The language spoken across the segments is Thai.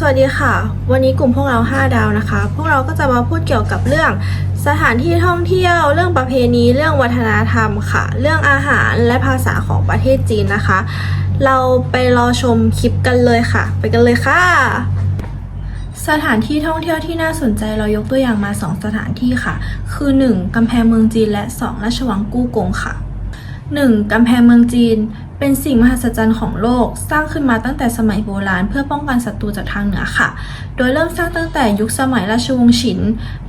สวัสดีค่ะ วันนี้กลุ่มพวกเรา 5 ดาวนะคะ พวกเราก็จะมาพูดเกี่ยวกับเรื่องสถานที่ท่องเที่ยว เรื่องประเพณี เรื่องวัฒนธรรมค่ะ เรื่องอาหารและภาษาของประเทศจีนนะคะ เราไปรอชมคลิปกันเลยค่ะ ไปกันเลยค่ะ สถานที่ท่องเที่ยวที่น่าสนใจเรายกตัวอย่างมา 2 สถานที่ค่ะ คือ 1. กำแพงเมืองจีนและ 2. ราชวังกู้กงค่ะ 1. กำแพงเมืองจีน เป็นสิ่งมหัศจรรย์ของโลก สร้างขึ้นมาตั้งแต่สมัยโบราณ เพื่อป้องกันศัตรูจากทางเหนือค่ะ โดยเริ่มสร้างตั้งแต่ยุคสมัยราชวงศ์ฉิน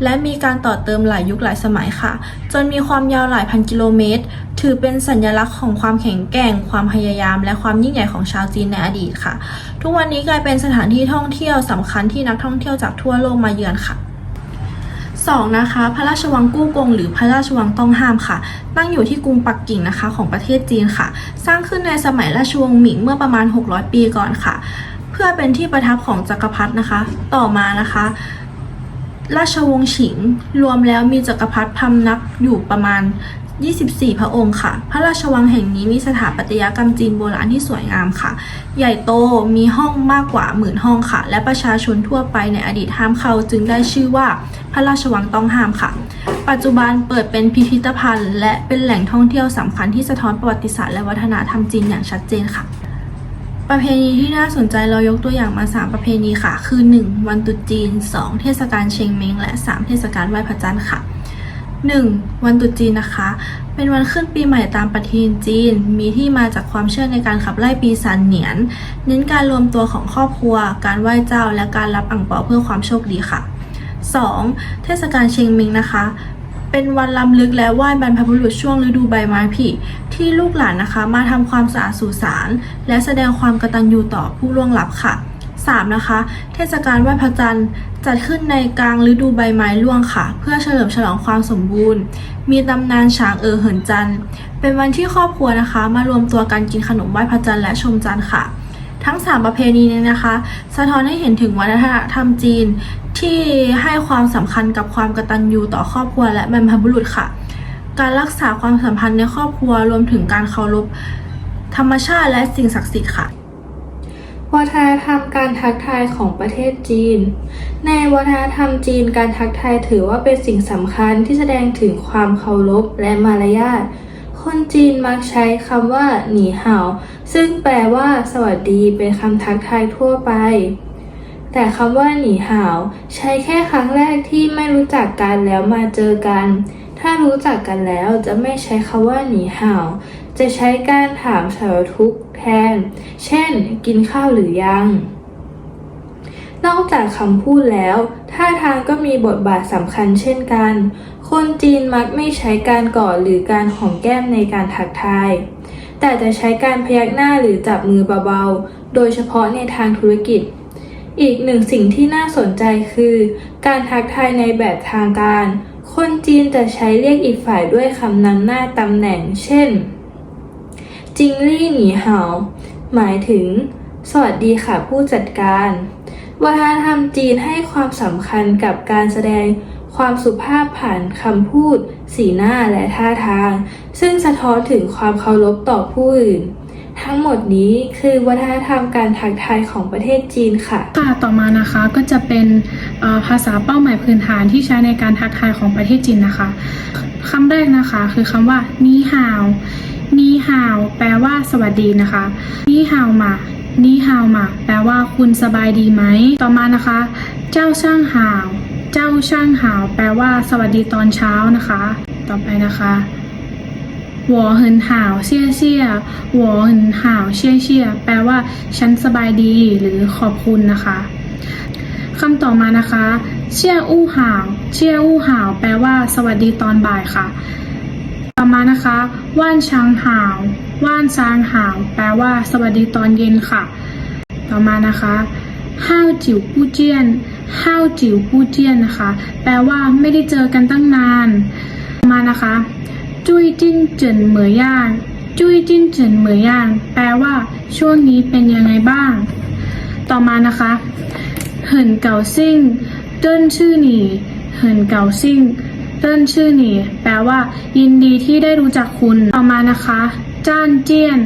และมีการต่อเติมหลายยุคหลายสมัยค่ะ จนมีความยาวหลายพันกิโลเมตร ถือเป็นสัญลักษณ์ของความแข็งแกร่ง ความพยายาม และความยิ่งใหญ่ของชาวจีนในอดีตค่ะ ทุกวันนี้กลายเป็นสถานที่ท่องเที่ยวสำคัญที่นักท่องเที่ยวจากทั่วโลกมาเยือนค่ะ 2. นะคะพระราชวังกู้กง หรือพระราชวังต้องห้ามค่ะ ตั้งอยู่ที่กรุงปักกิ่งนะคะของประเทศจีนค่ะ สร้างขึ้นในสมัยราชวงศ์หมิงเมื่อประมาณ 600 ปีก่อนค่ะ เพื่อเป็นที่ประทับของจักรพรรดินะคะ ต่อมานะคะ ราชวงศ์ฉิง รวมแล้วมีจักรพรรดิพำนักอยู่ประมาณ 24 พระองค์ค่ะ พระราชวังแห่งนี้มีสถาปัตยกรรมจีนโบราณที่สวยงามค่ะ ใหญ่โตมีห้องมากกว่าหมื่นห้องค่ะ และประชาชนทั่วไปในอดีตห้ามเข้าจึงได้ชื่อว่าพระราชวังต้องห้ามค่ะ ปัจจุบันเปิดเป็นพิพิธภัณฑ์ และเป็นแหล่งท่องเที่ยวสำคัญที่สะท้อนประวัติศาสตร์และวัฒนธรรมจีนอย่างชัดเจนค่ะ ประเพณีที่น่าสนใจเรายกตัวอย่างมา 3 ประเพณีค่ะ คือ 1. วันตุจีน 2. เทศกาลเชงเม้งและ 3. เทศกาลไหว้พระจันทร์ค่ะ 1. วันตรุษจีนนะคะ เป็นวันขึ้นปีใหม่ตามปฏิทินจีน มีที่มาจากความเชื่อในการขับไล่ปีศาจเหนียน เน้นการรวมตัวของครอบครัว การไหว้เจ้า และการรับอ่างเปาเพื่อความโชคดีค่ะ 2. เทศกาลเชงเมิงนะคะ เป็นวันล้ำลึกและไหว้บรรพบุรุษช่วงฤดูใบไม้ผลิที่ลูกหลานนะคะ มาทำความสะอาดสุสานและแสดงความกตัญญูต่อผู้ล่วงลับค่ะ 3. นะคะ เทศกาลไหว้พระจันทร์จัดขึ้นในกลางฤดูใบไม้ร่วงค่ะ เพื่อเฉลิมฉลองความสมบูรณ์ มีตำนานช้างเออเหินจันทร์เป็นวันที่ครอบครัวนะคะ มารวมตัวกันกินขนมไหว้พระจันทร์และชมจันทร์ค่ะ ทั้ง 3 ประเพณีนี้นะคะ สะท้อนให้เห็นถึงวัฒนธรรมจีนที่ให้ความสำคัญกับความกตัญญูต่อครอบครัวและบรรพบุรุษค่ะ การรักษาความสัมพันธ์ในครอบครัวรวมถึงการเคารพธรรมชาติและสิ่งศักดิ์สิทธิ์ค่ะวัฒนธรรมการทักทายของประเทศจีน ในวัฒนธรรมจีนการทักทายถือว่าเป็นสิ่งสำคัญที่แสดงถึงความเคารพและมารยาท คนจีนมักใช้คำว่าหนีเห่า ซึ่งแปลว่า สวัสดีเป็นคำทักทายทั่วไป แต่คำว่าหนีห่าวใช้แค่ครั้งแรกที่ไม่รู้จักกันแล้วมาเจอกัน ถ้ารู้จักกันแล้วจะไม่ใช้คำว่าหนีห่าวจะใช้การถามสารทุกข์แทน เช่น กินข้าวหรือยัง นอกจากคำพูดแล้ว ท่าทางก็มีบทบาทสำคัญเช่นกัน คนจีนมักไม่ใช้การกอดหรือการหอมแก้มในการทักทาย แต่จะใช้การพยักหน้าหรือจับมือเบาๆ โดยเฉพาะในทางธุรกิจ อีกหนึ่งสิ่งที่น่าสนใจคือ การทักทายในแบบทางการ คนจีนจะใช้เรียกอีกฝ่ายด้วยคำนำหน้าตำแหน่ง เช่น จิงลี่หนีเหาหมายถึง สวัสดีค่ะผู้จัดการ วัฒนธรรมจีนให้ความสำคัญกับการแสดงความสุภาพผ่านคำพูด สีหน้าและท่าทาง ซึ่งสะท้อนถึงความเคารพต่อผู้อื่น ทั้งหมดนี้คือวัฒนธรรมการทักทายของประเทศจีนค่ะ ค่ะ ต่อมานะคะก็จะเป็นภาษาเป้าหมายพื้นฐานที่ใช้ในการทักทายของประเทศจีนนะคะคำแรกนะคะคือคำว่านี่ฮาวนี่ฮาวแปลว่าสวัสดีนะคะนี่ฮาวมา นี่ฮาวมาแปลว่าคุณสบายดีไหม ต่อมานะคะ เจ้าช่างฮาว เจ้าช่างฮาว แปลว่าสวัสดีตอนเช้านะคะ ต่อไปนะคะหัวเหินหาวเชี่ยเชี่ยหัวเหินหาวเชี่ยเชี่ยแปลว่าฉันสบายดีหรือขอบคุณนะคะคำต่อมานะคะ เชี่ยอู้หาว เชี่ยอู้หาว แปลว่าสวัสดีตอนบ่ายค่ะ ต่อมานะคะ ว่านช้างหาว ว่านช้างหาวแปลว่า สวัสดีตอนเย็นค่ะ ต่อมานะคะห้าวจิ๋วปู้เจียนห้าวจิ๋วปู้เจียนนะคะ แปลว่าไม่ได้เจอกันตั้งนานต่อมานะคะ จุ้ยจิ้นเจินเหมยย่างจุ้ยจิ้นเจินเหมยย่างแปลว่า ช่วงนี้เป็นยังไงบ้าง ต่อมานะคะเหินเก่าซิ่งเติ้นชื่อหนีเหินเก่าซิ่งเติ้นชื่อหนีแปลว่า ยินดีที่ได้รู้จักคุณ ต่อมานะคะ จ้านเจี้ยน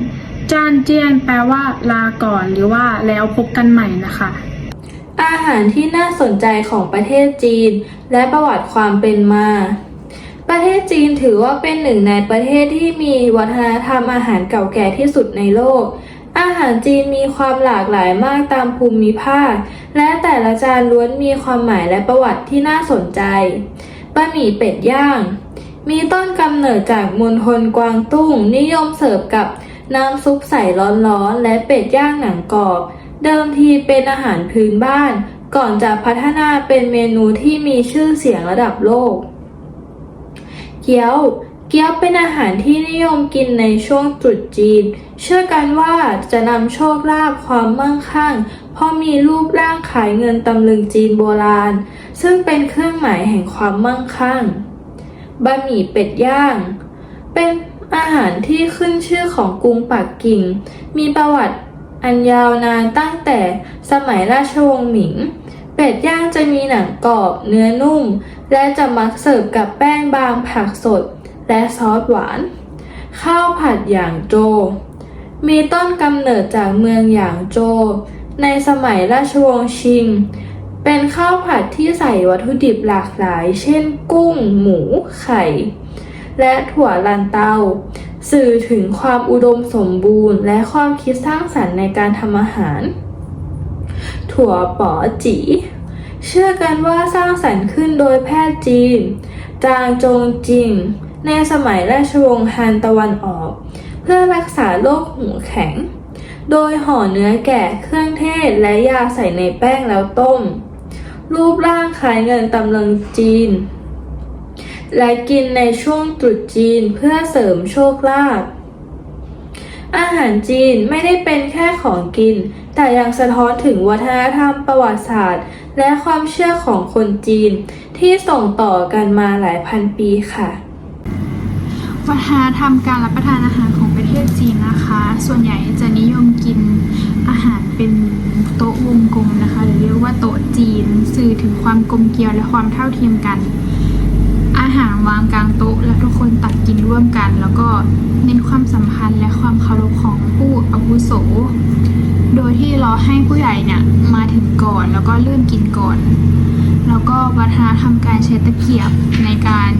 จ้านเจี้ยนแปลว่า ลาก่อนหรือว่าแล้วพบกันใหม่นะคะ อาหารที่น่าสนใจของประเทศจีน และประวัติความเป็นมา ประเทศจีนถือว่าเป็นหนึ่งในประเทศที่มีวัฒนธรรมอาหารเก่าแก่ที่สุดในโลก อาหารจีนมีความหลากหลายมากตามภูมิภาค และแต่ละจานล้วนมีความหมายและประวัติที่น่าสนใจบะหมี่เป็ดย่าง มีต้นกำเนิดจากมณฑลกวางตุ้ง นิยมเสิร์ฟกับน้ำซุปใสร้อนๆ และเป็ดย่างหนังกรอบ เดิมทีเป็นอาหารพื้นบ้าน ก่อนจะพัฒนาเป็นเมนูที่มีชื่อเสียงระดับโลก เกี๊ยว เกี๊ยวเป็นอาหารที่นิยมกินในช่วงตรุษจีน เชื่อกันว่าจะนำโชคลาภความมั่งคั่ง เพราะมีรูปร่างคล้ายเงินตำลึงจีนโบราณ ซึ่งเป็นเครื่องหมายแห่งความมั่งคั่ง บะหมี่เป็ดย่าง เป็นอาหารที่ขึ้นชื่อของกรุงปักกิ่ง มีประวัติอันยาวนานตั้งแต่สมัยราชวงศ์หมิง เป็ดย่างจะมีหนังกรอบเนื้อนุ่ม และจะมักเสิร์ฟกับแป้งบางผักสด และซอสหวาน ข้าวผัดหยางโจ มีต้นกำเนิดจากเมืองหยางโจ ในสมัยราชวงศ์ชิง เป็นข้าวผัดที่ใส่วัตถุดิบหลากหลาย เช่น กุ้ง หมู ไข่ และถั่วลันเตา สื่อถึงความอุดมสมบูรณ์ และความคิดสร้างสรรค์ในการทำอาหาร ถั่วป๋อจี เชื่อกันว่าสร้างสรรค์ขึ้นโดยแพทย์จีน จางจงจิง ในสมัยราชวงศ์ฮันตะวันออก เพื่อรักษาโรคหูแข็ง โดยห่อเนื้อแกะเครื่องเทศและยาใส่ในแป้งแล้วต้ม รูปร่างคล้ายเงินตำลึงจีน และกินในช่วงตรุษจีนเพื่อเสริมโชคลาภอาหารจีนไม่ได้เป็นแค่ของกิน แต่ยังสะท้อนถึงวัฒนธรรมประวัติศาสตร์ และความเชื่อของคนจีนที่ส่งต่อกันมาหลายพันปีค่ะ วัฒนธรรมการรับประทานอาหารของประเทศจีนนะคะ ส่วนใหญ่จะนิยมกินอาหารเป็นโต๊ะวงกลมนะคะ หรือเรียกว่าโต๊ะจีน สื่อถึงความกลมเกลียวและความเท่าเทียมกัน อาหารวางกลางโต๊ะ และทุกคนตักกินร่วมกัน แล้วก็เน้นความสัมพันธ์และความเคารพของ ที่เรอให้ผู้ใหญ่เนี่ยมาถึงก่อนแล้วก็เริ่มกินก่อน แล้วก็วัฒนธรรมการใช้ตะเกียบในการ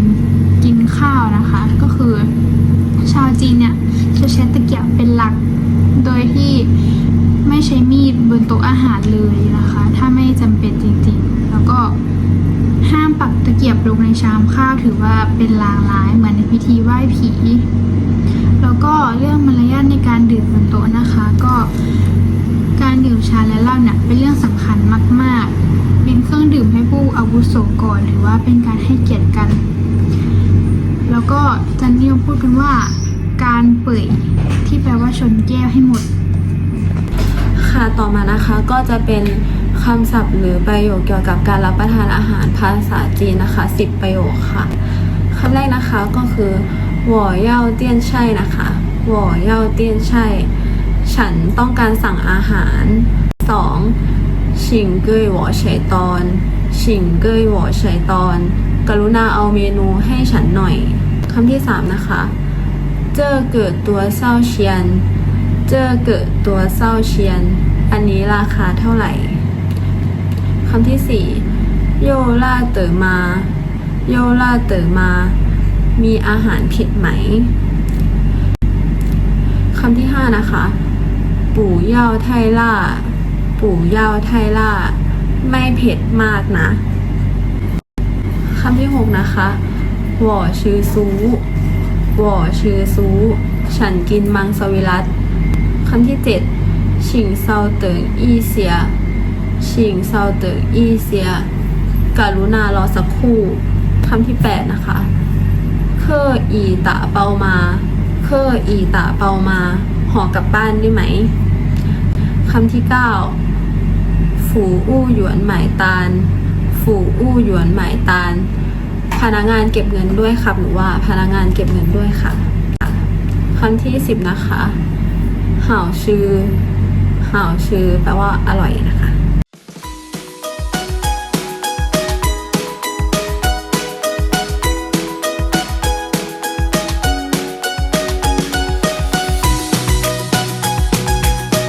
กินข้าวนะคะ ก็คือชาวจีนเนี่ยจะใช้ตะเกียบเป็นหลัก โดยที่ไม่ใช้มีดบนโต๊ะอาหารเลยนะคะ ถ้าไม่จำเป็นจริงๆ แล้วก็ห้ามปักตะเกียบลงในชามข้าวถือว่าเป็นลางร้ายเหมือนในพิธีไหว้ผี แล้วก็เรื่องมารยาทในการดื่มบนโต๊ะนะคะ ก็ การดื่มชาและเหล้าเนี่ยเป็นเรื่องสำคัญมาก ๆ เป็นเครื่องดื่มให้ผู้อาวุโสก่อนถือว่าเป็นการให้เกียรติกัน แล้วก็จะนิยมพูดกันว่า การเปิดที่แปลว่าชนแก้วให้หมด ค่ะต่อมานะคะก็จะเป็นคำศัพท์หรือประโยคเกี่ยวกับการรับประทานอาหารภาษาจีนนะคะ 10 ประโยคค่ะคำแรกนะคะก็คือหว่อเย่าเตี้ยนใช่นะคะหว่อเย่าเตี้ยนใช่ ฉันต้องการสั่งอาหาร 2. ชิงเกยหวอเฉยตอน ชิงเกยหวอเฉยตอน กรุณาเอาเมนูให้ฉันหน่อยคำที่ 3 นะคะ เจอเกิดตัวเศร้าเชียน เจอเกิดตัวเศร้าเชียน อันนี้ราคาเท่าไหร่คำที่สี่โยล่าเต๋อมา โยล่าเต๋อมา มีอาหารเผ็ดไหมคำที่ห้านะคะ ปู่เย่าไทล่า ปู่เย่าไทล่า ไม่เผ็ดมากนะคำที่หกนะคะหว่อชื่อซูหว่อชื่อซูฉันกินมังสวิรัตคำที่เจ็ดชิงเซาเติงอีเสียชิงเซาเติงอีเสียกรุณารอสักครู่คำที่แปดนะคะเคออีตะเปามาเคออีตะเปามาห่อกลับบ้านได้ไหม คำที่เก้าฝูอู้หยวนหมายตาล ฝูอู้หยวนหมายตาล พนักงานเก็บเงินด้วยครับหรือว่าพนักงานเก็บเงินด้วยค่ะคำที่สิบนะคะห่าวชื่อห่าวชื่อแปลว่าอร่อยนะคะ